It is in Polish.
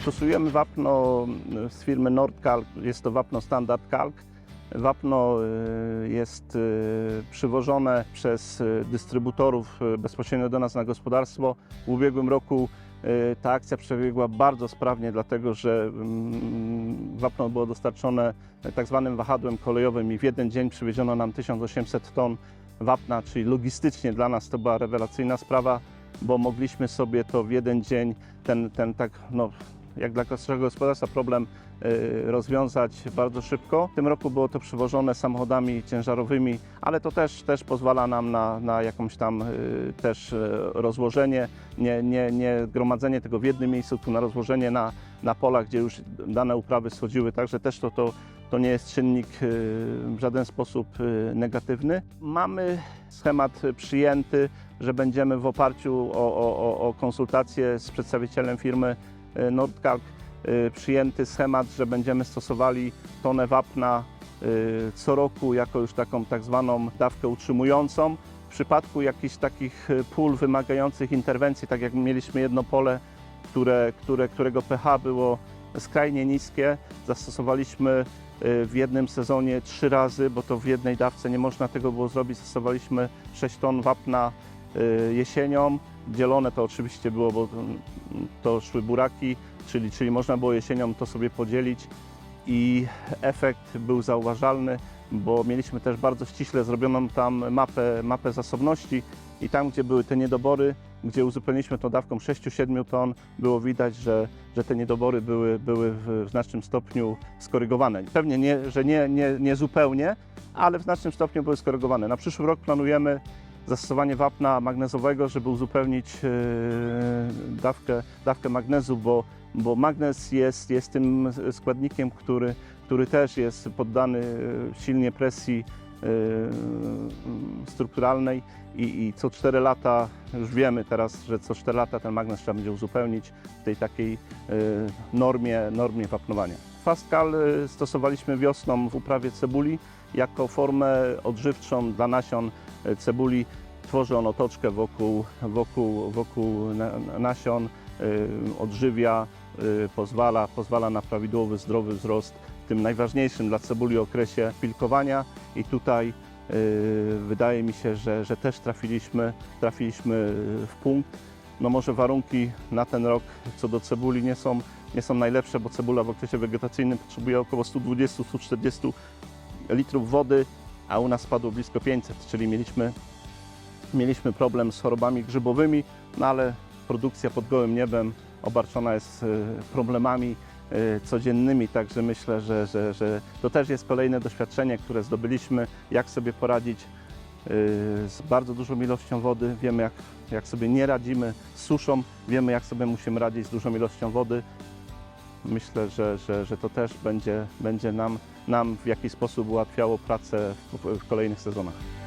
Stosujemy wapno z firmy Nordkalk, jest to wapno Standard Kalk. Wapno y, jest y, przywożone przez dystrybutorów bezpośrednio do nas na gospodarstwo. W ubiegłym roku ta akcja przebiegła bardzo sprawnie, dlatego że mm, wapno było dostarczone tak zwanym wahadłem kolejowym i w jeden dzień przywieziono nam 1800 ton wapna, czyli logistycznie dla nas to była rewelacyjna sprawa, bo mogliśmy sobie to w jeden dzień, ten, ten tak, no, jak dla naszego gospodarstwa problem y, rozwiązać bardzo szybko. W tym roku było to przywożone samochodami ciężarowymi, ale to też, też pozwala nam na, na jakąś tam y, też y, rozłożenie, nie, nie, nie gromadzenie tego w jednym miejscu, tu na rozłożenie na, na polach, gdzie już dane uprawy schodziły, także też to, to, to nie jest czynnik w żaden sposób negatywny. Mamy schemat przyjęty, że będziemy w oparciu o, o, o- konsultacje z przedstawicielem firmy Nordkalk y, przyjęty schemat, że będziemy stosowali tonę wapna y, co roku jako już taką tak zwaną dawkę utrzymującą. W przypadku jakichś takich y, pól wymagających interwencji, tak jak mieliśmy jedno pole, które, które, którego pH było skrajnie niskie, zastosowaliśmy y, w jednym sezonie trzy razy, bo to w jednej dawce nie można tego było zrobić. Zastosowaliśmy 6 ton wapna y, jesienią. Dzielone to oczywiście było, bo to szły buraki, czyli, czyli można było jesienią to sobie podzielić i efekt był zauważalny, bo mieliśmy też bardzo ściśle zrobioną tam mapę, mapę zasobności i tam, gdzie były te niedobory, gdzie uzupełniliśmy tą dawką 6-7 ton, było widać, że, że te niedobory były, były w znacznym stopniu skorygowane. Pewnie nie, że nie, nie, nie zupełnie, ale w znacznym stopniu były skorygowane. Na przyszły rok planujemy zastosowanie wapna magnezowego, żeby uzupełnić e, dawkę, dawkę magnezu, bo, bo magnez jest, jest tym składnikiem, który, który też jest poddany e, silnie presji e, strukturalnej i, i co 4 lata, już wiemy teraz, że co 4 lata ten magnez trzeba będzie uzupełnić w tej takiej normie, normie wapnowania. Fastcal e, stosowaliśmy wiosną w uprawie cebuli jako formę odżywczą dla nasion e, cebuli. Tworzy on otoczkę wokół, wokół, wokół na- nasion, y, odżywia, y, pozwala, pozwala na prawidłowy, zdrowy wzrost w tym najważniejszym dla cebuli okresie pilkowania i tutaj wydaje mi się, że, że też trafiliśmy, trafiliśmy w punkt. No może warunki na ten rok co do cebuli nie są, nie są najlepsze, bo cebula w okresie wegetacyjnym potrzebuje około 120-140 litrów wody, a u nas spadło blisko 500, czyli mieliśmy, mieliśmy problem z chorobami grzybowymi, no ale produkcja pod gołym niebem obarczona jest e, problemami e, codziennymi, także myślę, że, że, że to też jest kolejne doświadczenie, które zdobyliśmy, jak sobie poradzić e, z bardzo dużą ilością wody. Wiemy, jak, jak sobie nie radzimy z suszą, wiemy, jak sobie musimy radzić z dużą ilością wody. Myślę, że, że, że to też będzie, będzie nam, nam w jakiś sposób ułatwiało pracę w, w kolejnych sezonach.